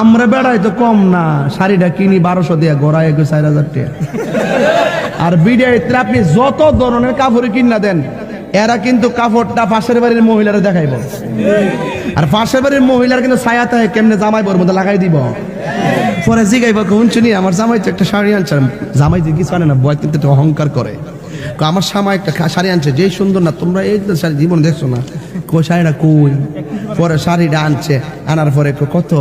আমরা বেড়াই তো কম না। শাড়িটা কিনি বারোশো দিয়া, গড়াই একুশ চার হাজার টাকা। আর বিডিআইতে আপনি যত ধরনের কাপড় কিনা দেন, এরা কিন্তু কাপড়টা পাশের বাড়ির মহিলারা দেখাইব। আর পাশের বাড়ির মহিলার কিন্তু ছায়া থাকে, কেমনে জামাই বর মধ্যে লাগাই দিব। পরে জিগাইব কোন শুনি আমার জামাই তো একটা শাড়ি আনছে। জামাই যে কিছু আনে না, বয় কিন্তু অহংকার করে। আমার জামাই একটা শাড়ি আনছে, যেই সুন্দর না, তোমরা এই শাড়ি জীবন দেখছ না? কই, শাড়িটা কই? পরে শাড়িটা আনছে, আনার পরে কত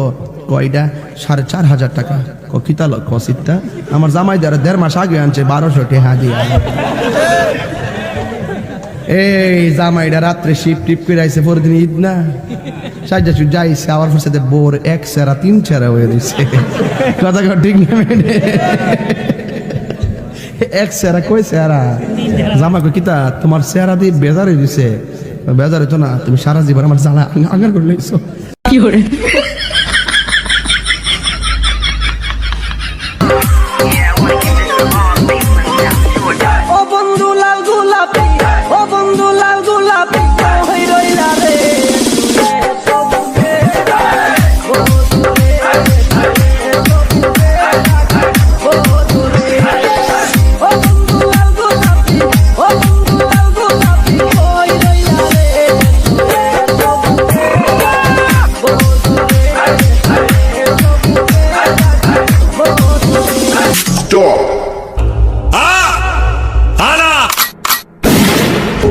কয়টা সাড়ে চার হাজার টাকা। ক কিতা লক্ষ সিটটা? আমার জামাই দ্বারা দেড় মাস আগে আনছে, বারোশো টেহা দিয়া। এই জামাইটা রাত্রে শিপ টিপ করে আইসে পরের দিন ঈদ না। সাজা চু যাইছে আবার সাথে বোর এক সেরা তিন সেরা হয়ে দিছে। কথা কথা ঠিক না এক সেরা কই সেরা জামা কই কিতা, তোমার সেরা দিয়ে বেজার হয়ে দিছে? বেজার হইতো না, তুমি সারা জীবন আমার জ্বালা আঙ্গার করে লইছো। ও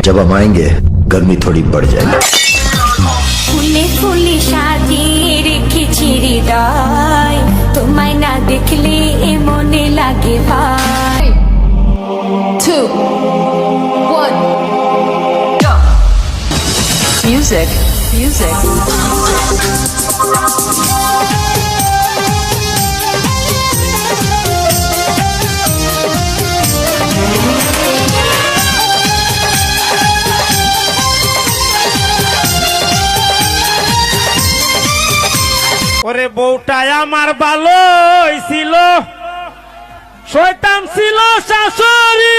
जब हम आएंगे गर्मी थोड़ी बढ़ जाएगी ফুলে ফুলে সাজিয়ে রেখেছি হৃদয় তোমায় না দেখলে এ মনে লাগে ভাই two, one. Go. Music, ওরে বউটাই আমার ভালোই ছিল শয়তান ছিল শাশুড়ি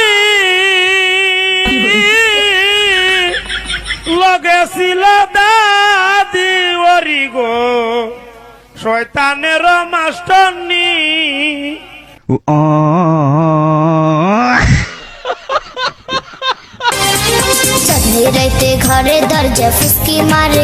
লগে ছিল দাদি ওরি গো শয়তানের রাইতে ঘরে দরজা ফুসকি মারে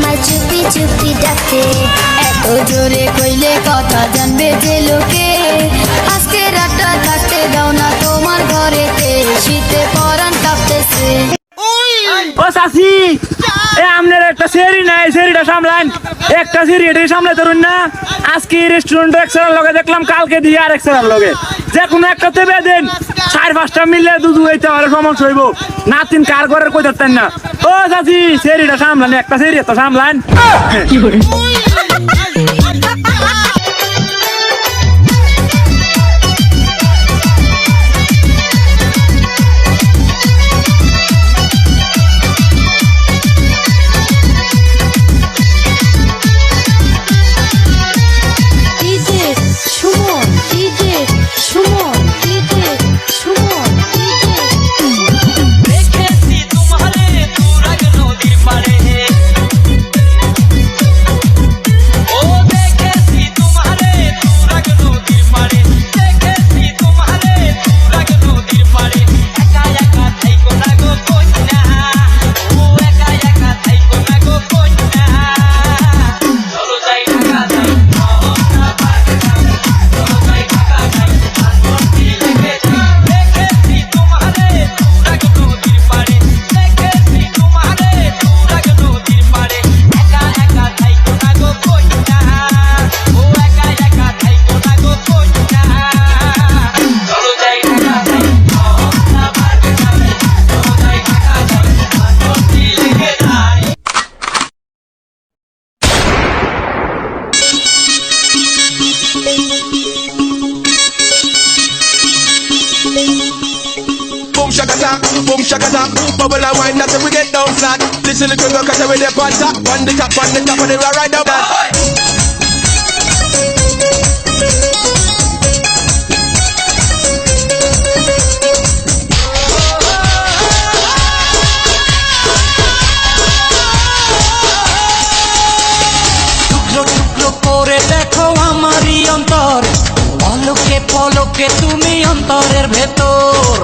চুপি ডাকে এত জোরে কইলে কথা জানবে যে লোকে। আজকে রাতটা কাটতে দাও না, তোমার ঘরেতে শীতে পরান কাঁপতেছে। ও এ আমনের একটা সেরি নাই সেরিটা সামলান। একটা সেরি এটাই সামলাই ধরুন না। আজকে রেস্টুরেন্ট এক সেরার লগে দেখলাম, কালকে দিয়ে আর এক সেরার লগে। যে কোনো একটা তেবে দেন চার পাঁচটা মিললে দুধ হইতে পারে সমস্যা হইব। নাতিন কার ঘরের কই ধরতেন না? ও চাষি সেরিটা সামলান একটা সেরি তো সামলান। DJ shakata, boom shakata, bubble and wine, that's how we get down flat. Listen to the girl, cause we there on top, on the top, on the top of the road, right down that. টুকরো টুকরো করে দেখো আমারই অন্তর পলকে পলকে তুমি অন্তরের ভেতর